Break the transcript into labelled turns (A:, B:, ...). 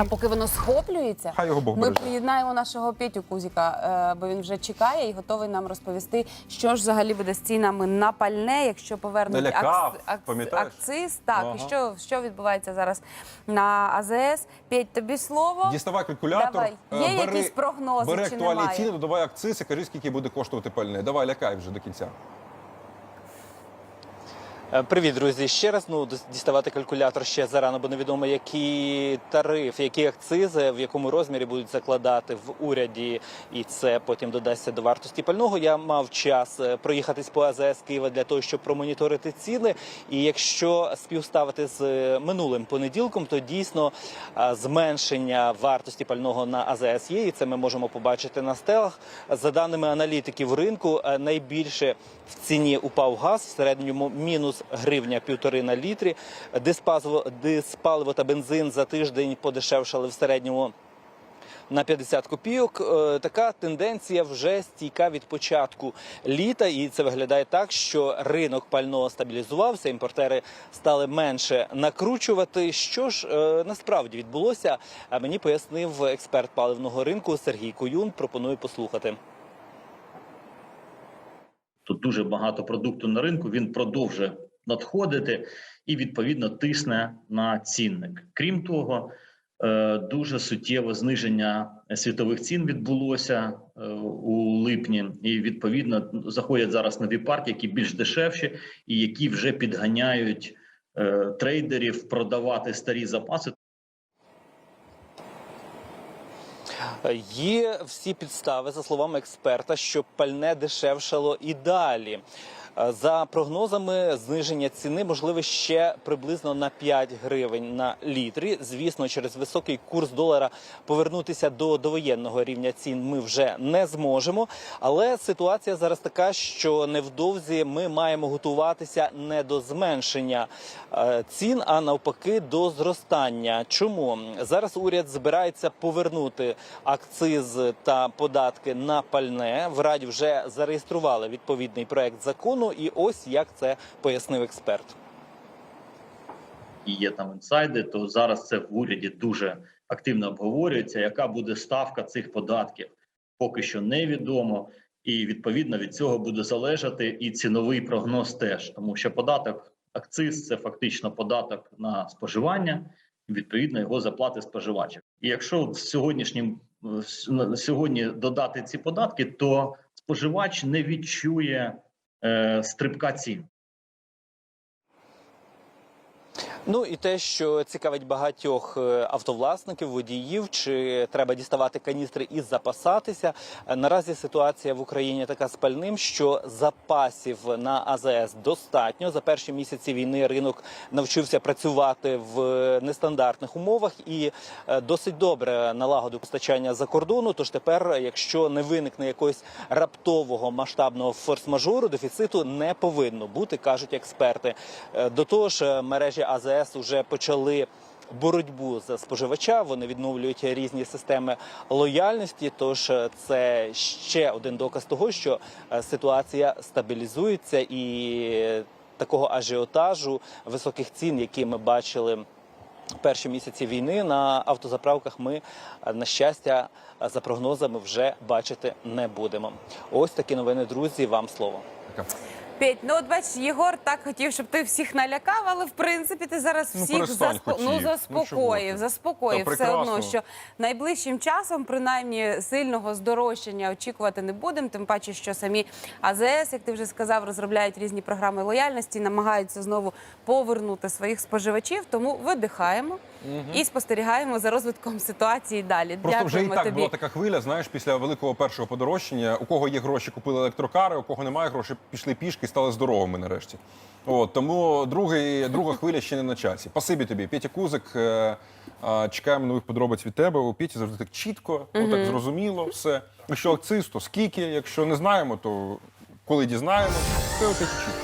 A: А поки воно схоплюється,
B: Хай його Бог
A: ми
B: береже.
A: приєднаємо нашого Петю Кузіка, е, бо він вже чекає і готовий нам розповісти, що ж взагалі буде з цінами на пальне, якщо повернуть
B: Налякав,
A: акц- акц-
B: пам'ятаєш?
A: акциз. Так,
B: Ага.
A: і що, що відбувається зараз на АЗС? Петь, тобі слово.
B: Діставай калькулятор.
A: Давай.
B: е,
A: Є якісь прогнози
B: Бери
A: чи
B: актуальні
A: немає?
B: ціни, додавай акциз і кажи, скільки буде коштувати пальне. Давай, лякай вже до кінця.
C: Е, Привіт, друзі. Ще раз ну діставати калькулятор ще зарано, бо невідомо, які тарифи, які акцизи, в якому розмірі будуть закладати в уряді, і це потім додасться до вартості пального. Я мав час е, проїхатись по АЗС Києва для того, щоб промоніторити ціни. І якщо співставити з е, минулим понеділком, то дійсно зменшення вартості пального на АЗС є, і це ми можемо побачити на стелах. За даними аналітиків ринку, найбільше в ціні упав газ в середньому мінус гривня півтори на літрі. Диспаливо та бензин за тиждень подешевшали в середньому. На 50 копійок Е, така тенденція вже стійка від початку літа, і це виглядає так, що ринок пального стабілізувався. Імпортери стали менше накручувати. Що ж е, насправді відбулося? Мені пояснив експерт паливного ринку Сергій Куюн. Пропоную послухати.
D: Тут дуже багато продукту на ринку. Він продовжує надходити і відповідно тисне на цінник. Крім того, е, дуже суттєве зниження світових цін відбулося е, у липні, і відповідно заходять зараз нові партії, які більш дешевші, і які вже підганяють е, трейдерів продавати старі запаси.
C: Є всі підстави, за словами експерта, що пальне дешевшало і далі. За прогнозами, зниження ціни можливе ще приблизно на 5 гривень на літрі. Звісно, через високий курс долара повернутися до довоєнного рівня цін ми вже не зможемо. Але ситуація зараз така, що невдовзі ми маємо готуватися не до зменшення е, цін, а навпаки до зростання. Чому зараз уряд збирається повернути акциз та податки на пальне? В раді вже зареєстрували відповідний проект закону, і ось як це пояснив експерт.
D: і є там інсайди, то зараз це в уряді дуже активно обговорюється. Яка буде ставка цих податків? Поки що невідомо, і відповідно від цього буде залежати і ціновий прогноз теж, тому що податок акциз це фактично податок на споживання, і відповідно його заплати споживачів. І якщо в сьогоднішнім сьогодні додати ці податки, то споживач не відчує стрибка цін.
C: Ну і те, що цікавить багатьох е, автовласників, водіїв, чи треба діставати каністри і запасатися. Е, Наразі ситуація в Україні така з пальним, що запасів на АЗС достатньо. За перші місяці війни ринок навчився працювати в нестандартних умовах і е, досить добре налагодив постачання за кордону. Тож тепер, якщо не виникне якогось раптового масштабного форс-мажору, дефіциту не повинно бути, кажуть експерти. Е, До того ж, е, мережі АЗС вже почали. Боротьбу за споживача вони відновлюють різні системи лояльності. Тож е, це ще один доказ того, що е, ситуація стабілізується, і такого ажіотажу високих цін, які ми бачили перші місяці війни на автозаправках, ми е, на щастя за прогнозами вже бачити не будемо. Ось такі новини, друзі. Вам слово.
A: Петь, ну от бачиш, Єгор так хотів, щоб ти всіх налякав, але в принципі ти зараз
B: Ну,
A: всіх
B: перестань,
A: ну,
B: хотів. Ну,
A: заспокоїв,
B: ти?
A: заспокоїв
B: Та
A: все одно, що найближчим часом принаймні сильного здорожчання очікувати не будемо. Тим паче, що самі АЗС, як ти вже сказав, розробляють різні програми лояльності, намагаються знову повернути своїх споживачів. Тому видихаємо і спостерігаємо за розвитком ситуації далі.
B: Просто вже і так
A: тобі.
B: була така хвиля, знаєш, після великого першого подорожчання. У кого є гроші, купили електрокари, у кого немає грошей, пішли пішки і стали здоровими нарешті. От тому другий, друга хвиля ще не на часі. Пасибі тобі, Петя Кузик. е, е, Чекаємо нових подробиць від тебе. У Петі завжди так чітко, отак зрозуміло, все. Якщо акциз, то скільки. Якщо не знаємо, то коли дізнаємося, все у Петі чітко.